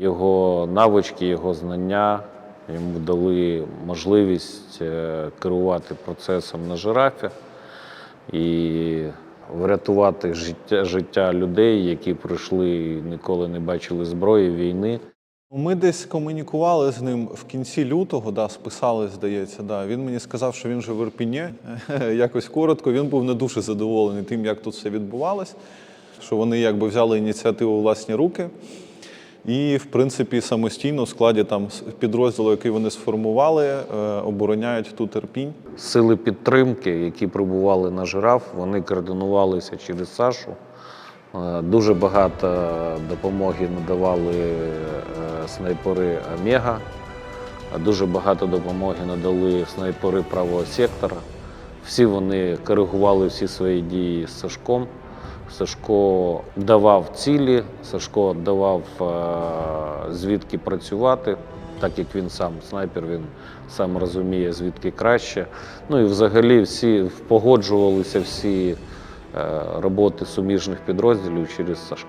Його навички, його знання йому дали можливість е, керувати процесом на жирафі і врятувати життя, життя людей, які прийшли і ніколи не бачили зброї війни. Ми десь комунікували з ним в кінці лютого, да, списали, здається. Да. Він мені сказав, що він же в Ірпіні. Якось коротко. Він був не дуже задоволений тим, як тут все відбувалось, що вони якби взяли ініціативу у власні руки. І, в принципі, самостійно в складі там підрозділу, який вони сформували, е, обороняють тут Ірпінь. Сили підтримки, які прибували на жираф, вони координувалися через Сашу. Е, Дуже багато допомоги надавали е, снайпери Омега, дуже багато допомоги надали снайпери правого сектора. Всі вони коригували всі свої дії з Сашком. Сашко давав цілі, Сашко давав е, звідки працювати, так як він сам снайпер, він сам розуміє, звідки краще. Ну і взагалі всі погоджувалися всі е, роботи суміжних підрозділів через Сашка.